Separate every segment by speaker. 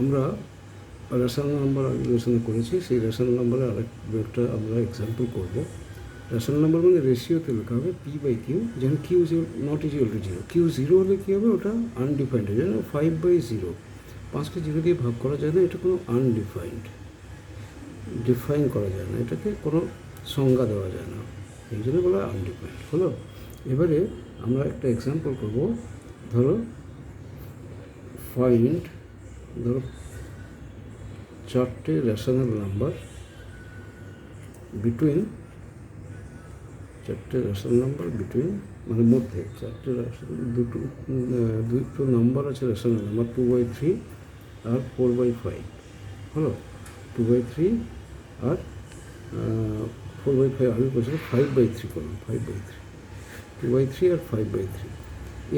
Speaker 1: আমরা rational number আলোচনা করেছি, সেই রেশনাল নাম্বারের আরেকটা আমরা এক্সাম্পল করব। রেশনাল নাম্বার মানে রেশিওতে লেখা হবে পি বাই কিউ যেমন Q zero not equal to zero Q zero হলে কী হবে? ওটা আনডিফাইন্ড যেন ফাইভ বাই জিরো পাঁচকে জিরো দিয়ে ভাগ করা যায় না, এটা কোনো আনডিফাইন্ড ডিফাইন করা যায় না, এটাকে কোনো সংজ্ঞা দেওয়া যায় না। এই জন্য বলা হয় আনডিফাইন্ড হলো? এবারে আমরা একটা এক্সাম্পল করব। ধরো ফাইন্ড ধরো, চারটে রেশনাল নাম্বার বিটুইন চারটে রেশনাল নাম্বার বিটুইন মানে মধ্যে চারটে রেশনাল দুটো দুটো নাম্বার আছে rational number two by three R four by five হলো? টু বাই থ্রি আর ফোর বাই ফাইভ আমি বলছিলাম ফাইভ বাই থ্রি করলাম five by three two by three R five by three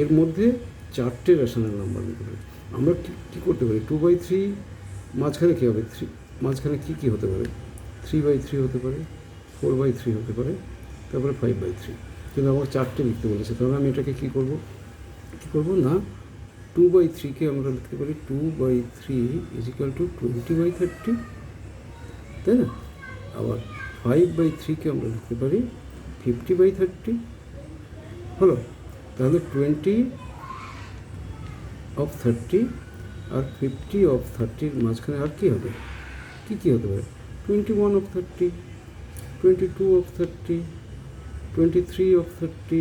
Speaker 1: এর মধ্যে চারটে রেশনাল নাম্বার নিতে আমরা কী করতে পারি? টু বাই থ্রি মাঝখানে কী হবে? থ্রি মাঝখানে কী কী হতে পারে? থ্রি বাই থ্রি হতে পারে ফোর বাই থ্রি হতে পারে, তারপরে ফাইভ বাই থ্রি কিন্তু আমাকে চারটে লিখতে বলেছে, তাহলে আমি এটাকে কী করব? কী করব? না টু বাই থ্রিকে আমরা লিখতে পারি two by three equal to twenty by thirty তাই না? আবার ফাইভ বাই থ্রিকে আমরা লিখতে পারি ফিফটি বাই থার্টি হলো, তাহলে টোয়েন্টি অফ থার্টি আর ফিফটি অফ থার্টির মাঝখানে আর কী হবে? কী কী হতে পারে? Twenty one of thirty twenty two of thirty twenty three of thirty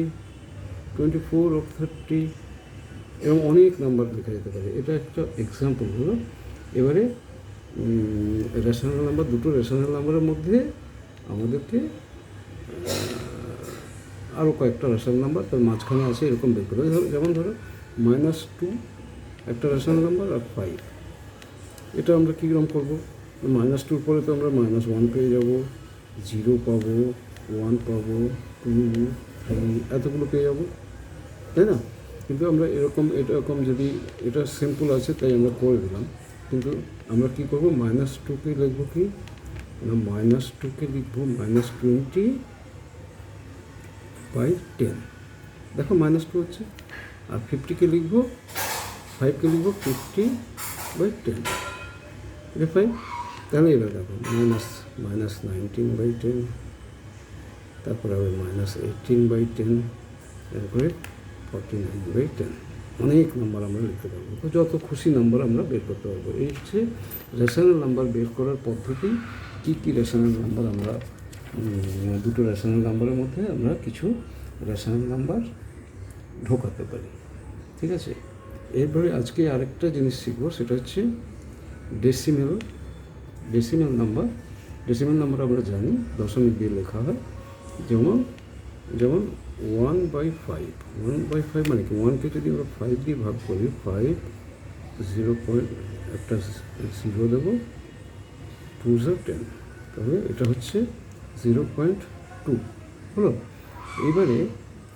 Speaker 1: twenty four of thirty এরকম অনেক নাম্বার লেখা যেতে পারে। এটা একটা এক্সাম্পল হলো। এবারে রেশনাল নাম্বার দুটো রেশনাল নাম্বারের মধ্যে আমাদেরকে আরও কয়েকটা রেশনাল নাম্বার তার মাঝখানে আছে এরকম বের করতে যেমন ধরো মাইনাস টু একটা রেশনাল নাম্বার আর ফাইভ এটা আমরা কীরকম করব? মাইনাস টুর পরে তো আমরা মাইনাস ওয়ান পেয়ে যাব। জিরো পাবো ওয়ান পাবো টু থ্রি এতগুলো পেয়ে যাব। তাই না? কিন্তু আমরা এরকম এরকম যদি এটা সিম্পল আছে, তাই আমরা করে দিলাম। কিন্তু আমরা কি করব? মাইনাস টুকে লিখব কি? না মাইনাস টুকে লিখব মাইনাস টোয়েন্টি বাই টেন দেখো মাইনাস টু হচ্ছে। আর ফিফটিকে লিখব ফাইভকে লিখব ফিফটি বাই টেন এটা ফাইভ তাহলে এবার দেখো minus minus nineteen by ten তারপরে আবার মাইনাস এইটিন বাই টেন এরপরে ফর্টি নাইন বাই টেন অনেক নাম্বার আমরা লিখতে পারব যত খুশি নাম্বার আমরা বের করতে পারব। এই হচ্ছে রেশনাল নাম্বার বের করার পদ্ধতি। কী কী রেশনাল নাম্বার আমরা দুটো রেশনাল নাম্বারের মধ্যে আমরা কিছু রেশনাল নাম্বার ঢোকাতে পারি। ঠিক আছে? এরপরে আজকে আরেকটা জিনিস শিখব, সেটা হচ্ছে decimal decimal number decimal number আমরা জানি, দশমিক দিয়ে লেখা হয়, যেমন যেমন one by five one by five মানে কি? ওয়ানকে যদি আমরা ফাইভ দিয়ে ভাগ করি ফাইভ জিরো পয়েন্ট একটা জিরো দেবো টু জিরো টেন তাহলে এটা হচ্ছে জিরো পয়েন্ট টু হলো? এবারে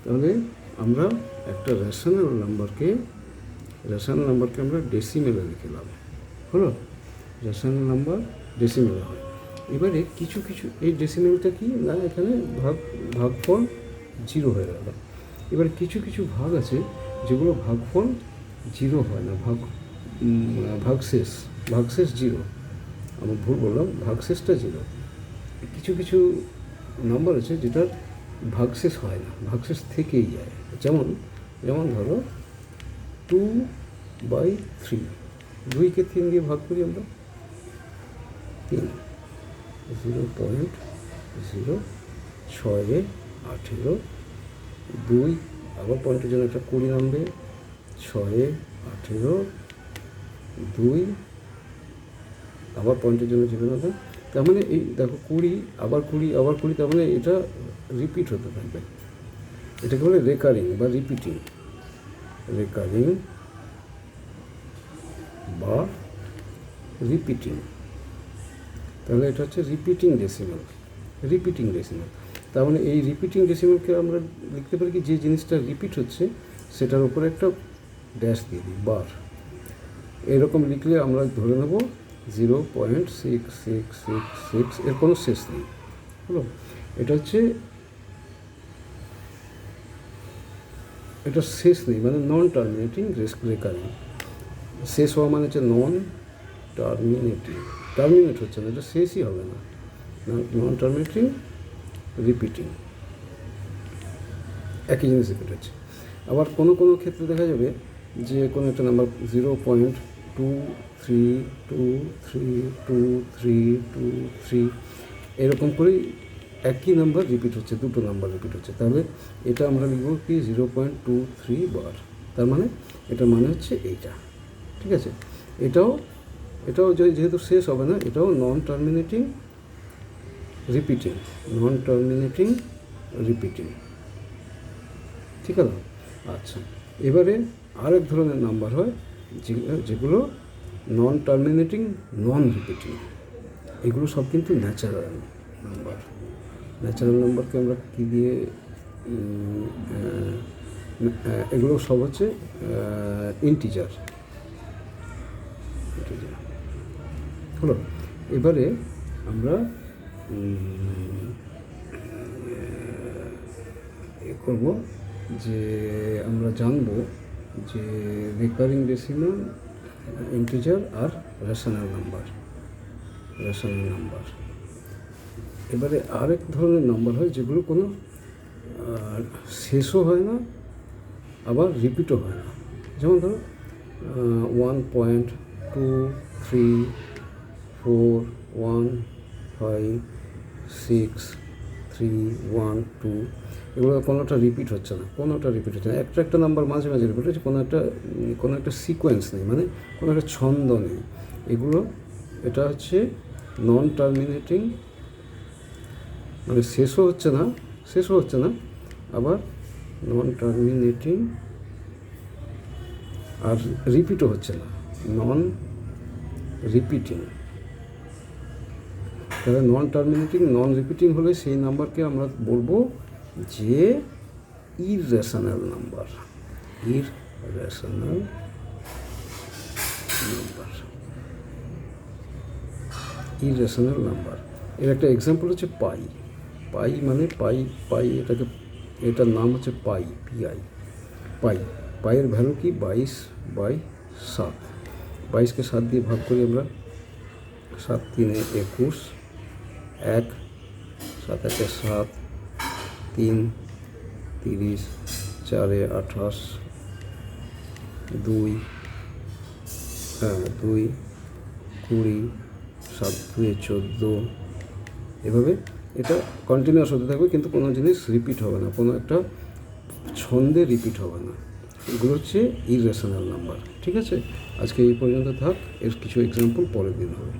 Speaker 1: তাহলে আমরা একটা রেশনাল নাম্বারকে রেশনাল নাম্বারকে আমরা ডেসিমেলে লিখলাম হলো? রেশনাল নাম্বার ডেসিমেলে হয়। এবারে কিছু কিছু, এই ডেসিমেলটা কি? না, এখানে ভাগ, ভাগফল জিরো হয়ে গেল। এবার কিছু কিছু ভাগ আছে যেগুলো ভাগফল জিরো হয় না, ভাগ ভাগশেষ ভাগশেষ জিরো আমার ভুল বললাম ভাগশেষটা জিরো কিছু কিছু নাম্বার আছে যেটার ভাগশেষ হয় না ভাগশেষ থেকেই যায়। যেমন যেমন ধরো টু বাই থ্রি দুইকে তিন দিয়ে ভাগ করি আমরা। তিন। জিরো পয়েন্ট জিরো ছয়ে আঠেরো। দুই আবার পয়েন্টের জন্য একটা কুড়ি নামবে। ছয়ে আঠেরো। দুই আবার পয়েন্টের জন্য জিরো নামবে তার মানে এই দেখো কুড়ি, আবার কুড়ি আবার কুড়ি, তার মানে এটা রিপিট হতে থাকবে। এটাকে বলে রেকারিং বা রিপিটিং রেকারিং বা রিপিটিং তাহলে এটা হচ্ছে রিপিটিং ডেসিমাল রিপিটিং ডেসিমাল তার মানে এই রিপিটিং ডেসিমালকে আমরা লিখতে পারি কি, যে জিনিসটা রিপিট হচ্ছে, সেটার উপরে একটা ড্যাশ দিয়ে দিই বার এরকম লিখলে আমরা ধরে নেব zero point six six six six এর কোনো শেষ নেই, হলো? এটা হচ্ছে এটা শেষ নেই মানে নন টার্মিনেটিং রেকারিং শেষ হওয়া মানে হচ্ছে নন টার্মিনেটিং টার্মিনেট হচ্ছে না, এটা শেষই হবে না। নন টার্মিনেটিং রিপিটিং একই জিনিস রিপিট হচ্ছে আবার কোনো কোনো ক্ষেত্রে দেখা যাবে যে কোনো একটা number zero point two three two three two three two three এরকম করেই একই নাম্বার রিপিট হচ্ছে, দুটো নাম্বার রিপিট হচ্ছে। তাহলে এটা আমরা লিখব কি zero point two three bar তার মানে এটা মানে হচ্ছে এইটা। ঠিক আছে? এটাও এটাও যেহেতু শেষ হবে না, এটাও non terminating repeating non terminating repeating ঠিক আছে? আচ্ছা এবারে আরেক ধরনের নাম্বার হয় যেগুলো নন টার্মিনেটিং নন রিপিটিং এগুলো সব কিন্তু ন্যাচারাল নাম্বার ন্যাচারাল নাম্বারকে আমরা কী দিয়ে এগুলো সব হচ্ছে ইন্টিজার ইন্টিজার হলো, এবারে আমরা এ করব যে আমরা জানব যে রিকারিং ডেসিমাল ইন্টিজার আর রেশনাল নাম্বার রেশনাল নাম্বার এবারে আরেক ধরনের নাম্বার হয় যেগুলো কোনো শেষও হয় না, আবার রিপিটও হয় না। যেমন ধরো one point two three four one five six three one two এগুলো কোনোটা রিপিট হচ্ছে না, কোনোটা রিপিট হচ্ছে না। একটা একটা নাম্বার মাঝে মাঝে রিপিট হচ্ছে, কোনো একটা কোনো একটা সিকোয়েন্স নেই মানে কোনো একটা ছন্দ নেই। এগুলো, এটা হচ্ছে নন টার্মিনেটিং মানে শেষও হচ্ছে না শেষও হচ্ছে না। আবার নন টার্মিনেটিং আর রিপিটও হচ্ছে না। নন রিপিটিং তাহলে নন টার্মিনেটিং নন রিপিটিং হলে সেই নাম্বারকে আমরা বলব যে irrational number irrational number irrational number এর একটা এক্সাম্পল হচ্ছে পাই। পাই মানে পাই পাই এটাকে, এটার নাম হচ্ছে পাই পিআই পাই, পাইয়ের ভ্যালু কি? বাইশ বাই সাত। বাইশকে সাত দিয়ে ভাগ করি আমরা। সাত তিনে একুশ। এক, সাত একে সাত। তিন, তিরিশ। চারে আঠাশ। দুই হ্যাঁ দুই। কুড়ি, সাত দুয়ে চোদ্দ। এভাবে এটা কন্টিনিউয়াস হতে থাকবে, কিন্তু কোনো জিনিস রিপিট হবে না, কোনো একটা ছন্দে রিপিট হবে না। এগুলো হচ্ছে ইরেশনাল নাম্বার ঠিক আছে? আজকে এই পর্যন্ত থাক, এর কিছু এক্সাম্পল পরের দিন হবে।